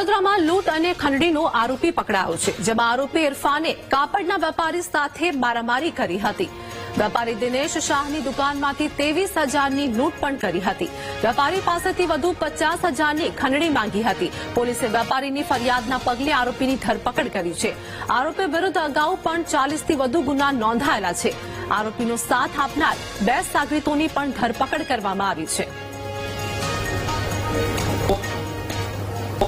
વડોદરામાં લૂંટ અને ખંડણીનો આરોપી પકડાયો છે, જેમાં આરોપી ઇરફાને કાપડના વેપારી સાથે મારામારી કરી હતી. વેપારી દિનેશ શાહની દુકાનમાંથી ત્રેવીસ હજારની લૂંટ પણ કરી હતી. વેપારી પાસેથી વધુ પચાસ હજારની ખંડણી માંગી હતી. પોલીસે વેપારીની ફરિયાદના પગલે આરોપીની ધરપકડ કરી છે. આરોપી વિરુદ્ધ અગાઉ પણ ચાલીસથી વધુ ગુના નોંધાયેલા છે. આરોપીનો સાથ આપનાર બે સાગરીતોની પણ ધરપકડ કરવામાં આવી છે.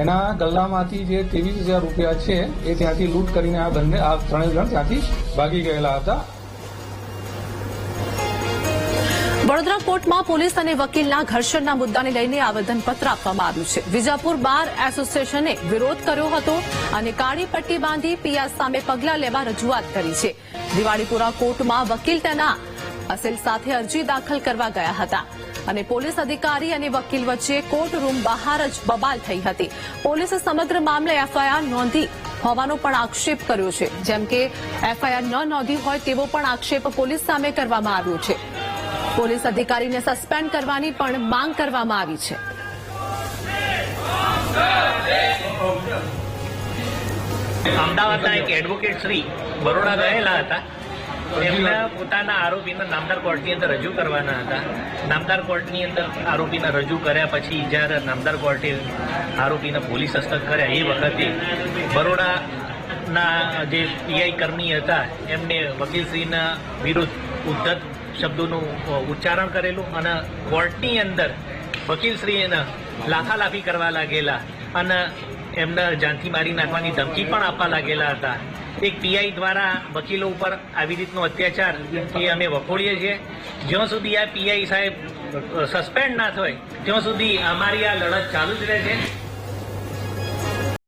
એના ગલ્લામાંથી જે ત્રેવીસ હજાર રૂપિયા છે, એ ત્યાંથી લૂંટ કરીને આ બંને આ ત્રણેય જણ ત્યાંથી ભાગી ગયેલા હતા. વડોદરા કોર્ટમાં પોલીસ અને વકીલના ઘર્ષણના મુદ્દાને લઈને આવેદનપત્ર આપવામાં આવ્યું છે. વિજાપુર બાર એસોસિએશને વિરોધ કર્યો હતો અને કાળી પટ્ટી બાંધી પીઆર સામે પગલાં લેવા રજૂઆત કરી છે. દિવાળીપુરા કોર્ટમાં વકીલ તેના અસીલ સાથે અરજી દાખલ કરવા ગયા હતા અને પોલીસ અધિકારી અને વકીલ વચ્ચે કોર્ટ રૂમ બહાર જ બબાલ થઈ હતી. પોલીસે સમગ્ર મામલે એફઆઈઆર નોંધી હોવાનો પણ આક્ષેપ કર્યો છે. જેમ કે એફઆઈઆર ન નોંધી હોય તેવો પણ આક્ષેપ પોલીસ સામે કરવામાં આવ્યો છે. પોલીસ અધિકારીને સસ્પેન્ડ કરવાની પણ માંગ કરવામાં આવી છે. અમદાવાદના એક એડવોકેટ શ્રી બરોડા ગયેલા હતા. એમને પોતાના આરોપીને નામદાર કોર્ટની અંદર રજૂ કરવાના હતા. નામદાર કોર્ટની અંદર આરોપીને રજૂ કર્યા પછી જ્યારે નામદાર કોર્ટે આરોપીને પોલીસ હસ્તક કર્યા એ વખતે બરોડાના જે પીઆઈ કર્મી હતા, એમને વકીલશ્રીના વિરુદ્ધ ઉદ્ધત શબ્દોનું ઉચ્ચારણ કરેલું અને કોર્ટની અંદર વકીલશ્રીને લાફાલાફી કરવા લાગેલા અને એમને જાનથી મારી નાખવાની ધમકી પણ આપવા લાગેલા હતા. એક પીઆઈ દ્વારા વકીલો ઉપર આવી રીતનો અત્યાચાર એ અમે વખોડીએ છીએ. જ્યાં સુધી આ પીઆઈ સાહેબ સસ્પેન્ડ ના થાય, ત્યાં સુધી અમારી આ લડત ચાલુ જ રહે છે.